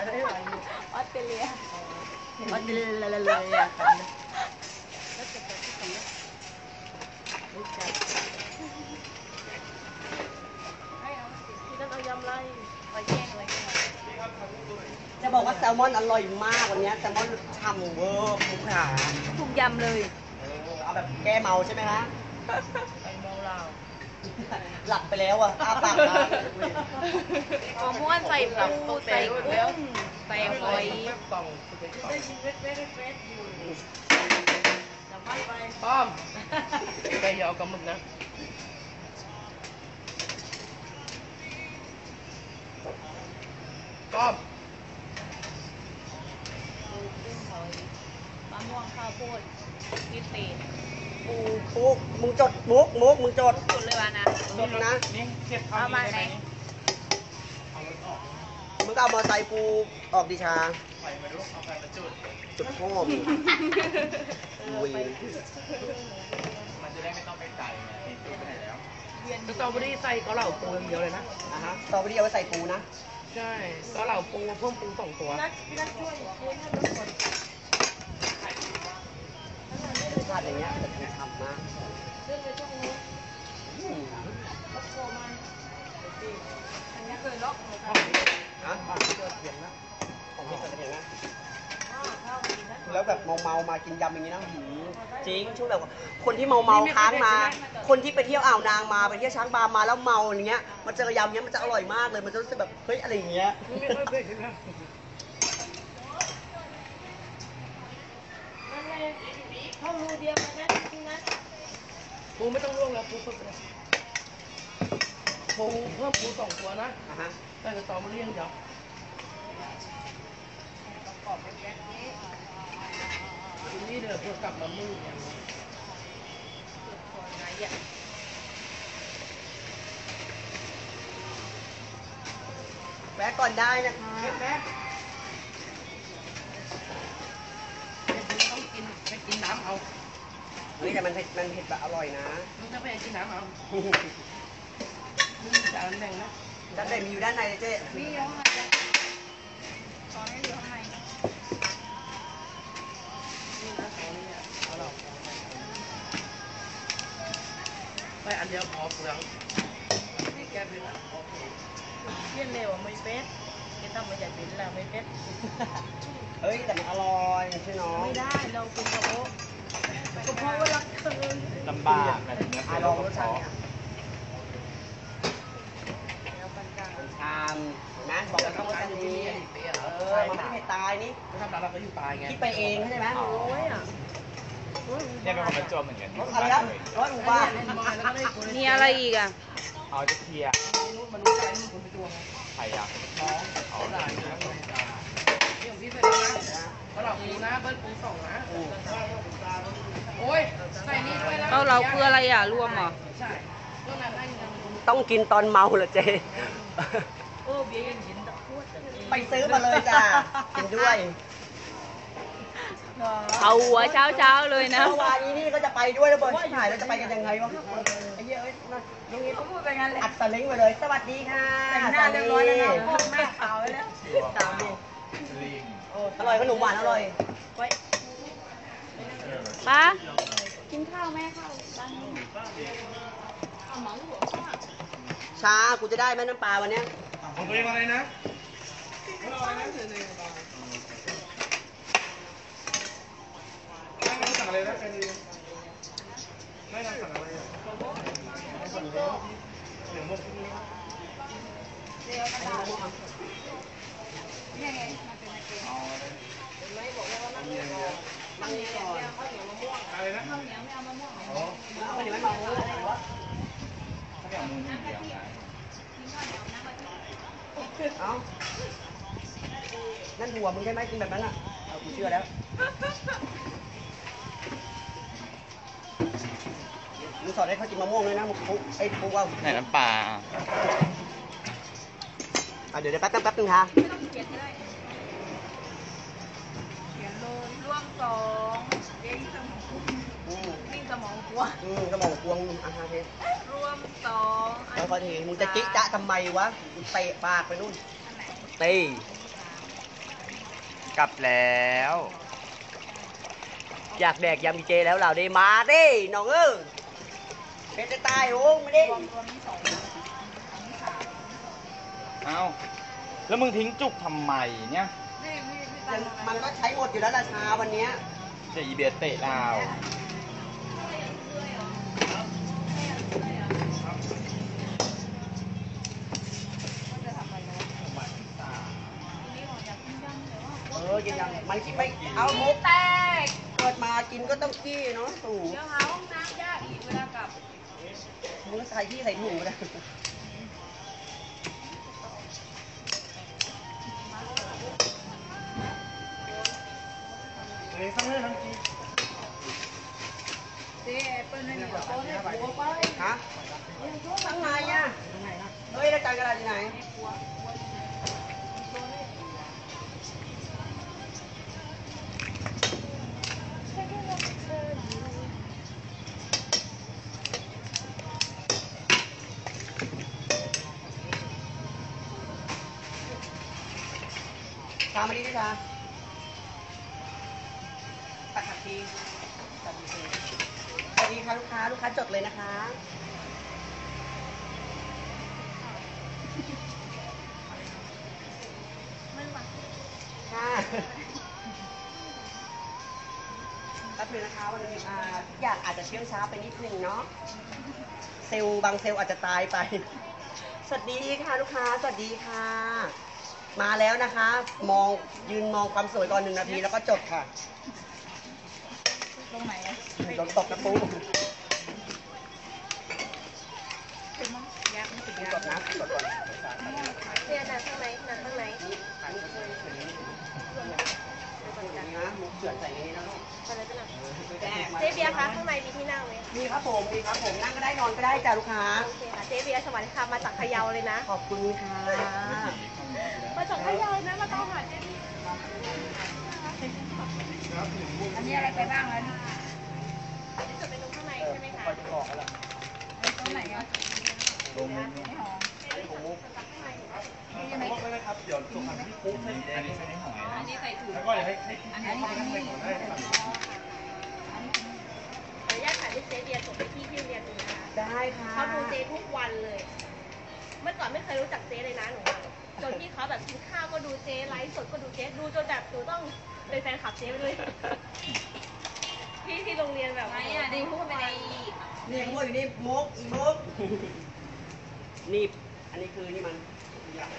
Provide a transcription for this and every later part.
ออสเตรเลียออสเตรเลียเลยอะที่นั่นเอายำไรหอยแครงหอยแครงจะบอกว่าแซลมอนอร่อยมากวันเนี้ยแซลมอนฉ่ำเวอร์คุณขาทุกยำเลย เออเอาแบบแก้เมาใช่ไหมฮะไอ้เมาเรา หลับไปแล้วอะอ้าปากค้างมะม่วนใส่ปูใส่กุ้งใส่หอยป้อมไปอย่าเอากำมึกนะป้อมมะม่วงข้าวโพดพิเศษปูปุ๊กมึงจดมุกมุกมึงจด สุดเลยวะนะจดนะ นี่เก็บเอามาไหนมึงก็เอามอไซค์กูออกดิชาไฟมาลุกเอาไฟมาจุด จุดพ่อมึงเวีมันจะได้ไม่ต้องไปไกลไงติดจุดไปไหนแล้วสตรอเบอรี่ใส่เกาเหลาปูอย่างเดียวเลยนะ อะฮะสตรอเบอรี่เอาไว้ใส่ปูนะ ใช่เกาเหลาปูเพิ่มปูสองตัวรสชาติอย่างเงี้ย กินยำอย่างนี้นะหืมจริงช่วงแบบว่าคนที่เมาเมาๆค้างมา คนที่ไปเที่ยวอ่าวนางมาไปเที่ยวช้างบามาแล้วเมาอย่างเงี้ยมาเจอยำเงี้ยมันจะอร่อยมากเลยมันจะรู้สึกแบบเฮ้ยอะไรอย่างเงี้ยไม่ค่อยเผ็ดนะข้าวรูเดียวนะพี่นะปูไม่ต้องลวกแล้วปูเพิ่มไปเลยปูเพิ่มปูสองตัวนะอะฮะใส่สตรอเบอรี่อย่างเดียวทีนี่เดี๋ยว เพื่อกลับมามือเนี่ยแวะก่อนได้นะคะต้องกินไปกินน้ำเอา เฮ้ยแต่มันเผ็ดมันเผ็ดแบบอร่อยนะมึงจะไปกินน้ำเอามึงจะเอาแบ่งนะด้านในมีอยู่ด้านในเลยเจ๊พี่ย้อนมาจ้ะตอนนี้อยู่ข้างในนะนี่ ไปอันเดียวพอเปลืองนี่แกเป็นอะโอเคเลี่ยนเร็วไม่เป๊ะแกต้องมาจากบินละไม่เป๊ะเฮ้ยแต่มันอร่อยใช่น้องไม่ได้เราเป็นกระโปงกระเพราะว่ารักเธอลำบากอะลองรสชาติเนี่ยแล้วปันกลางชามเห็นไหมบอกแล้วรสชาติดีเออมันไม่เผ็ดตายนี่ทำร้านเราก็อยู่ปลายไงคิดไปเองเข้าใจไหมโอ้ยอะ เนี่ยเป็นคนประจวบเหมือนกันรสอะไรนะรสหมูบ้ามีอะไรอีกอะ เอาจะเคลียร์นู่นมันรู้ใจนู่นคนไปตัวไงใครอะน้องเขาหลานนะนี่ของพี่เสร็จแล้วนะก็เราปูนะเบิ้ลปูสองนะโอ้ยใส่นี่ด้วยแล้วเราเราคืออะไรอะ รวมเหรอ ใช่ก็นั้นได้เงินต้องกินตอนเมาเหรอเจ๊โอ้เบียร์ยังกินตะพูดไปซื้อมาเลยจ้ากินด้วย เอาหัวเช้าเช้าๆเลยนะ เมื่อวานนี้นี่ก็จะไปด้วยแล้วเบิร์ดถ่ายแล้วจะไปกันยังไงวะไอ้เหี้ยเอ้ยนั่นน้องนิดเขาพูดไปงั้นแหละอัดสลิงไปเลย สวัสดีค่ะแต่งหน้าเรียบร้อยแล้วนะพวกแม่ขาวแล้วตามดิลิงอร่อยขนมหวานอร่อย ป้ากินข้าวแม่ข้าวบ้านชากูจะได้ไหมน้ำปลาวันเนี้ยผมเรียกอะไรนะไม่สั่งอะไรนะ เดี๋ยวมุก นั่งนี่ก่อน อะไรนะ เอาไปเดี๋ยวไม่เมาอะไรวะ ถ้าอย่างมึงอย่างเดียวนะ เอ้านั่นหัวมึงใช่ไหมกินแบบนั้นอ่ะเอากูเชื่อแล้ว สอนให้เขากินมะม่วงด้วยนะมึงปุ๊บไอ้ปุ๊บว่าไหนน้ำปลาอะเดี๋ยวเดี๋ยวแป๊บนึงแป๊บนึงค่ะเขียนเลยเขียนเลยร่วมสองเด้งสมองอืมวิ่งสมองกลัวอืมสมองกวงอาหารเทสรวมสองแล้วพอทีมึงจะกิ๊กจ๊ะทำไมวะมึงเตะปากไปนู่นเตะกลับแล้ว อยากแดกยำดีเจแล้วเราได้มาดิน้องเอ้ย เป็นจะตายโอ้ไม่ได้เอ้าแล้วมึงทิ้งจุกทำไมเนี่ยมันมันก็ใช้หมดอยู่แล้วราชาวันเนี้ยจะอีเบียเตะเราวเออกินยังมันกินไม่เอามุกแตก เกิดมากินก็ต้องกี้เนาะตู่เดี๋ยวหาห้องน้ำยากอีกเวลากลับ มึงใส่ที่ใส่ถุงไปเลยเจ๊เปิ้ลไม่ นชามาดิพี่ชาตักผักชีตักผักชีสวัสดีค่ะลูกค้า ลูกค้าจดเลยนะคะค่ะแป๊บนึงนะคะวันนี้อ่าทุกอย่างอาจจะเชื่องช้าไปนิดนึงเนาะ เซลล์บางเซลล์อาจจะตายไป สวัสดีค่ะลูกค้า สวัสดีค่ะ มาแล้วนะคะ มองยืนมองความสวยก่อนหนึ่งนาทีแล้วก็จบค่ะตรงไหนอะโดนตกกระปูยากไม่ถึงกยากดนะกดก่อนเจ๊หนักข้างในหนักข้างในนี่ถ่ายรูปเลยสวยนี้นะมุกเสือนใส่ในนี้นะลูกอะไรเป็นหนักแจ้งมาเจ๊เบียร์คะข้างในมีที่นั่งไหมมีครับผมมีครับผมนั่งก็ได้นอนก็ได้จ้าลูกค้าโอเคค่ะเจ๊เบียร์สวัสดีค่ะมาจากพะเยาเลยนะ ขอบคุณค่ะ อันนี้อะไรไปบ้างแล้วนี่จะเป็นตรงข้างในใช่ไหมคะคอยจะบอกแล้วล่ะตรงไหนอะตรงนี้ไม่หอมไม่หอันนี้ของมุกนี่ไหมอันนี้ใช้ในหอยอันนี้ใส่ถุงแล้วก็เดี๋ยวให้ให้อันนี้อันนี้ขออนุญาตถ่ายรูปเจ๊เบียร์ส่งไปที่ที่เรียนดูนะคะได้ค่ะเขาดูเจ๊ทุกวันเลย เมื่อก่อนไม่เคยรู้จักเจ๊เลยนะหนูอะ จนที่เขาแบบกินข้าวก็ดูเจ๊ไลฟ์สดก็ดูเจ๊ดูจนแบบหนูต้องเป็นแฟนคลับเจ๊ไปเลยที่ที่โรงเรียนแบบไม่อะดิพูดไปในนี่ขโมยอยู่นี่มุกอีมุกนี่อันนี้คือนี่มันอยาก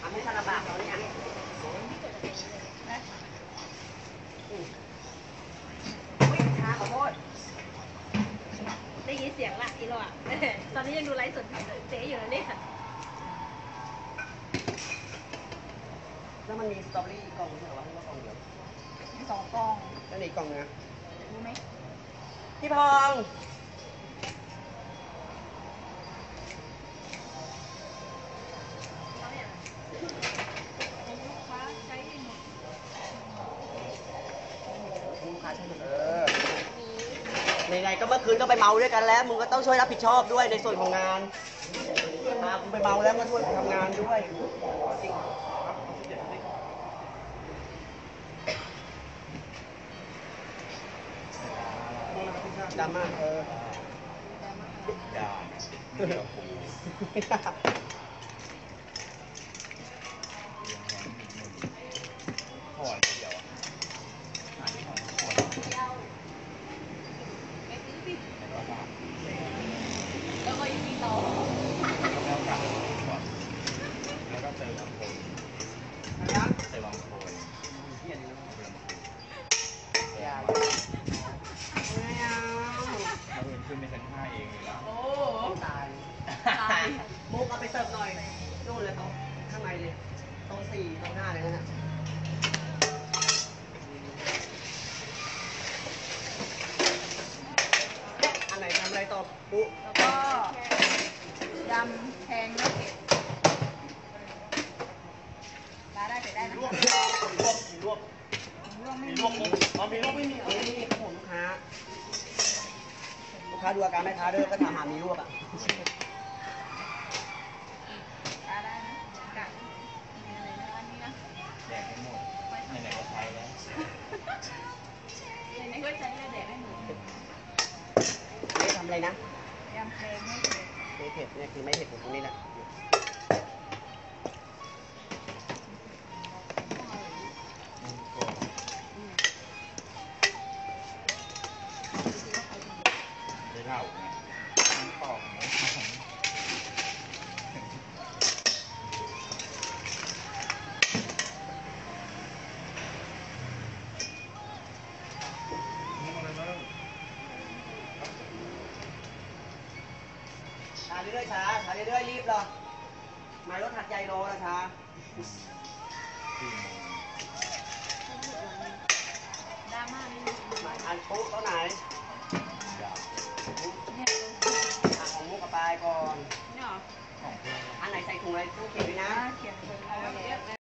ทำให้ซาลาบะเราเนี่ยอืมอุ๊ยช้าขอโทษ ได้ยินเสียงละอีโรอะตอนนี้ยังดูไลฟ์สดเจ๊อยู่นะเนี่ยแล้วมันมีสตรอเบอรี่อีกกล่องไม่ใช่เหรอวะให้ว่ากล่องเดียวสองกองแล้วในอีกกล่องนึงนะรู้ไหมพี่พอง ไหนๆก็เมื่อคืนก็ไปเมาด้วยกันแล้ว มึงก็ต้องช่วยรับผิดชอบด้วยในส่วนของงานพาคุณไปเมาแล้วก็ช่วยทำงานด้วยจริงดราม่าเออ อันไหนทำอะไรต่อปุ๊แล้วก็ยำแพงไม่เผ็ดมาได้เผ็ได้นะลวกลวกมีลวกลวกไม่มีลวกมุกอ๋อมีลวกไม่มีเอานี่ครับผมลูกค้า ลูกค้าดูอาการแม่ค้าเด้อก็ถามหามีลวกอะ อะไรนะยำเแกงไม่เผ็ดไม่เผ็ดเนี่ยคือไม่เผ็ดของตรงนี้แหละ เรื่อยๆช้าช้าเรื่อยๆรีบเหรอหมายรถถัดใหญ่โลนะช้าดราม่านี่หมายอันปุ๊เท่าไหนยาวอะของมุกกับปลายก่อน เนี่ยเหรอของเพื่อนอันไหนใส่ถุงอะไรต้องเขียนด้วยนะ เขียนเลย